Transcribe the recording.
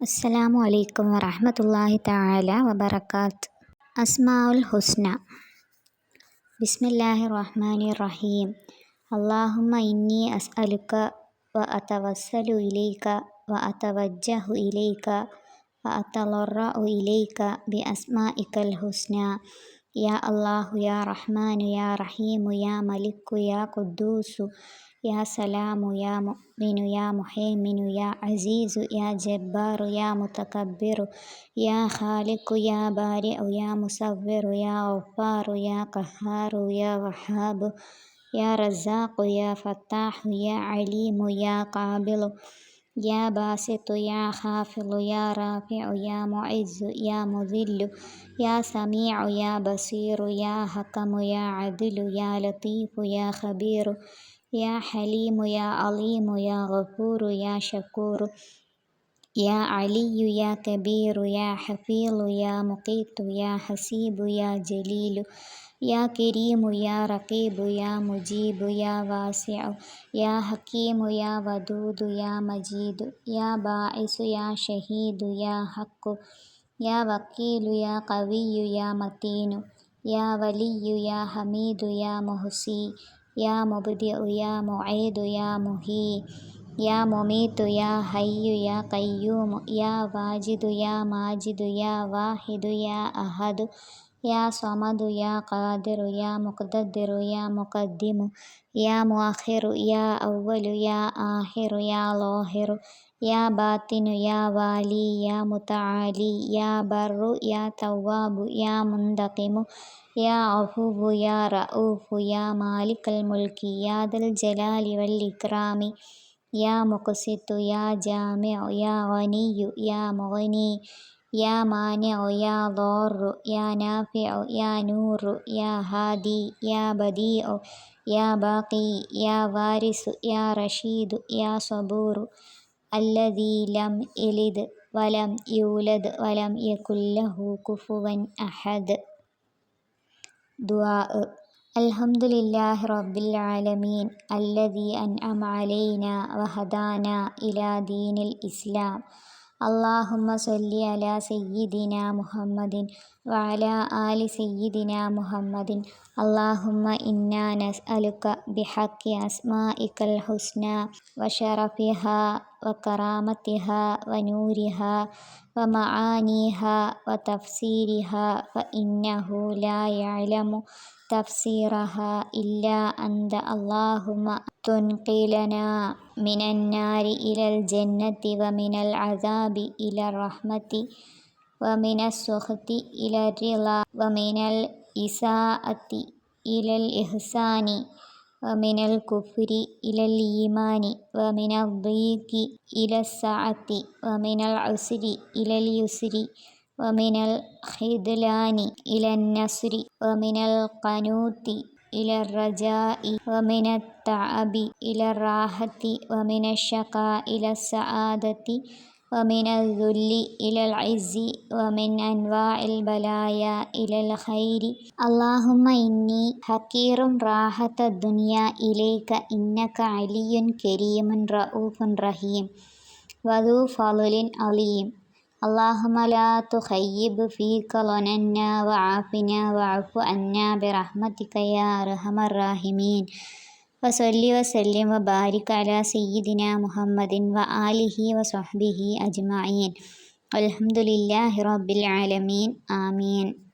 അസ്സലാമു അലൈക്കും വറഹ്മത്തുള്ളാഹി തആല വബറകാത്ത് അസ്മാഉൽ ഹുസ്ന ബിസ്മില്ലാഹിർ റഹ്മാനിർ റഹീം അല്ലാഹുമ്മ ഇന്നി അസ്അലുക വ അതവസ്സലു ഇലൈക വ അതവജ്ജഹു ഇലൈക വ അതളറഉ ഇലൈക ബി അസ്മാഇക്കൽ ഹുസ്ന يا الله يا رحمن يا رحيم يا ملك يا قدوس يا سلام يا مؤمن يا مهيمن يا عزيز يا جبار يا متكبر يا خالق يا بارئ يا مصور يا غفار يا قهار يا وهاب يا رزاق يا فتاح يا عليم يا قابل. يا باسط يا خافض يا رافع يا معز يا مذل يا سميع يا بصير يا حكم يا عدل يا لطيف يا خبير يا حليم يا عليم يا غفور يا شكور يا علي يا كبير يا حفيظ يا مقيت يا حسيب يا جليل യാ കരീമു യാ റഖീബു യാ മുജീബു യാ വാസിഉ യാ ഹകീമു യാ വദൂദു യാ മജീദു യാ ബാഇസു യാ ഷഹീദു യാ ഹഖു യാ വക്കീലു യാ ഖവിയ്യു യാ മതീനു യാ വലിയ്യു യാ ഹമീദു യാ മുഹ്സി യാ മുബ്ദിഉ യാ മുഈദു യാ മുഹീ യാ മുമീത്തു യാ ഹയ്യു യാ ഖയ്യൂമു യാ വാജിദു യാ മാജിദു യാ വാഹിദു യാ അഹദു يا صمد يا قادر يا مقدر يا مقدم يا مؤخر يا أول يا آخر يا ظاهر يا باطن يا والي يا متعالي يا بر يا تواب يا منتقم يا عفو يا رؤوف يا مالك الملك يا ذا الجلال والإكرام يا مقسط يا جامع يا غني يا مغني يا مانع يا ضار يا نافع يا نور يا هادي يا بديع يا باقي يا وارث يا رشيد يا صبور. الذي لم يلد ولم يولد ولم يكن له كفوا أحد. دعاء. الحمد لله رب العالمين الذي أنعم علينا وهدانا إلى دين الإسلام. അള്ളാഹുമ്മ സൊല്ലി അല സയ്യിദിന മുഹമ്മദിൻ വഅല ആലി സയ്യിദിന മുഹമ്മദിൻ. അള്ളാഹുമ്മ ഇന്ന നസ് അലുക്ക ബിഹക്കി അസ്മാ ഇക്കൽ ഹുസ്ന വഷറഫിഹ وكرامتها ونورها ومعانيها وتفسيرها فإنه لا يعلم تفسيرها إلا أنت اللهم تنقلنا من النار إلى الجنة ومن العذاب إلى الرحمة ومن السخط إلى الرضا ومن الإساءة إلى الإحسان ومن الكفر إلى الإيمان ومن الضيق إلى السعة ومن العسر إلى اليسر ومن الخذلان إلى النصر ومن القنوت إلى الرجاء ومن التعب إلى الراحة ومن الشقاء إلى السعادة. ومن الذل إلى العز ومن أنواع البلايا إلى الخير. اللهم إني حقير راحة الدنيا إليك إنك علي كريم رؤوف رحيم وذو فضل عليم. اللهم لا تخيب في ظننا وعافنا واعف عنا برحمتك يا أرحم الراحمين. വസല്ലി വസല്യം വബാരിക് അല സയ്യിദിന മുഹമ്മദിൻ വ വസ്വഹ്ബിഹി അജ്മഈൻ. അൽഹംദുലില്ലാഹി റബ്ബിൽ ആലമീൻ. ആമീൻ.